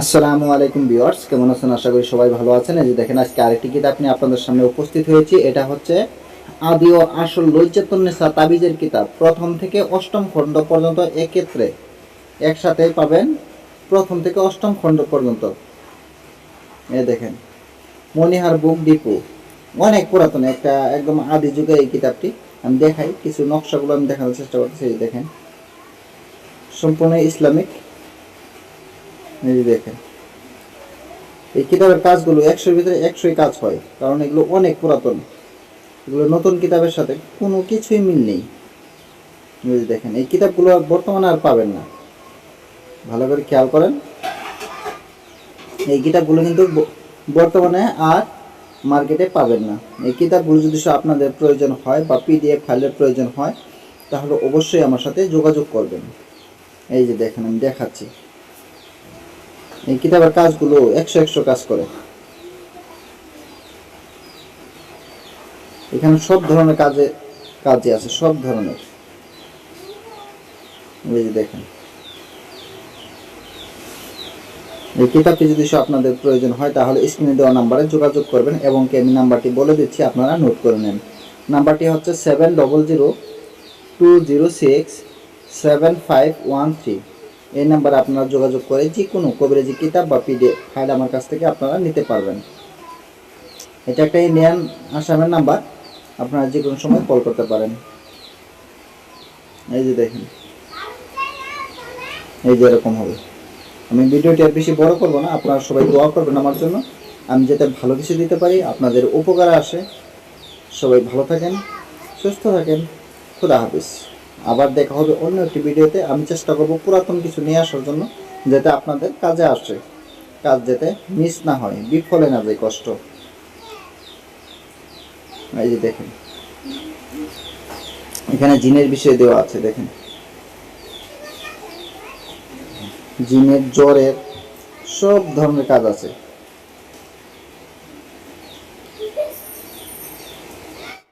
আসসালামু আলাইকুম ভিউয়ার্স, কেমন আছেন? আশা করি সবাই ভালো আছেন। এই যে দেখেন, আজকে আরেকটি কিতাব নিয়ে আপনাদের সামনে উপস্থিত হয়েছি। এটা হচ্ছে আদি ও আসল লজ্জাতুন্নেসা তাবিজের কিতাব। প্রথম থেকে অষ্টম খণ্ড পর্যন্ত এক্ষেত্রে একসাথে পাবেন প্রথম থেকে অষ্টম খণ্ড পর্যন্ত। এই দেখেন মনিহার বুক ডিপু। অনেক পুরাতন, একটা একদম আদি যুগে এই কিতাবটি। আমি দেখাই, কিছু নকশাগুলো আমি দেখানোর চেষ্টা করতেছি দেখেন। সম্পূর্ণ ইসলামিক। এই দেখেন। এই কিতাবের কাজগুলো একশোর ভিতরে একশোই কাজ হয়, কারণ এগুলো অনেক পুরাতন। এগুলো নতুন কিতাবের সাথে কোনো কিছুই মিল নেই। দেখেন, এই কিতাবগুলো বর্তমানে আর পাবেন না। ভালো করে খেয়াল করেন। এই কিতাবগুলো কিন্তু বর্তমানে আর মার্কেটে পাবেন না। এই কিতাবগুলো যদি আপনাদের প্রয়োজন হয় বা পিডিএফ ফাইলের প্রয়োজন হয়, তাহলে অবশ্যই আমার সাথে যোগাযোগ করবেন। এই যে দেখেন, আমি দেখাচ্ছি। এই কিতাবের কাজগুলো একশো একশো কাজ করে। এখানে সব ধরনের কাজে কাজে আছে, সব ধরনের। দেখেন। এই কিতাবটি যদি আপনাদের প্রয়োজন হয়, তাহলে স্ক্রিনে দেওয়া নাম্বারে যোগাযোগ করবেন এবং কি আমি নাম্বারটি বলে দিচ্ছি, আপনারা নোট করে নেন। নাম্বারটি হচ্ছে seven double zero two zero six seven five one three এই নাম্বারে আপনারা যোগাযোগ করে যে কোনো কবিরাজি কিতাব বা পিডিএফ ফাইল আমার কাছ থেকে আপনারা নিতে পারবেন। এটা একটা ইন্ডিয়ান আসামের নাম্বার, আপনারা যে কোনো সময় কল করতে পারেন। এই যে দেখেন। এই যে এরকম হবে। আমি ভিডিওটি আর বেশি বড় করব না, আপনারা সবাই দোয়া করবেন আমার জন্য। আমি যাতে ভালো কিছু দিতে পারি, আপনাদের উপকারে আসে। সবাই ভালো থাকেন, সুস্থ থাকেন। খুদা হাফিজ। আবার দেখা হবে অন্য একটি ভিডিওতে। আমি চেষ্টা করব পুরাতন কিছু নিয়ে আসার জন্য, যাতে আপনাদের কাজে আসে। কাজ যাতে মিস না হয়, বিফলে না যায় কষ্ট। এই যে দেখেন। এখানে জিনের বিষয় দেওয়া আছে, দেখেন। জিনের জ্বরের সব ধরনের কাজ আছে।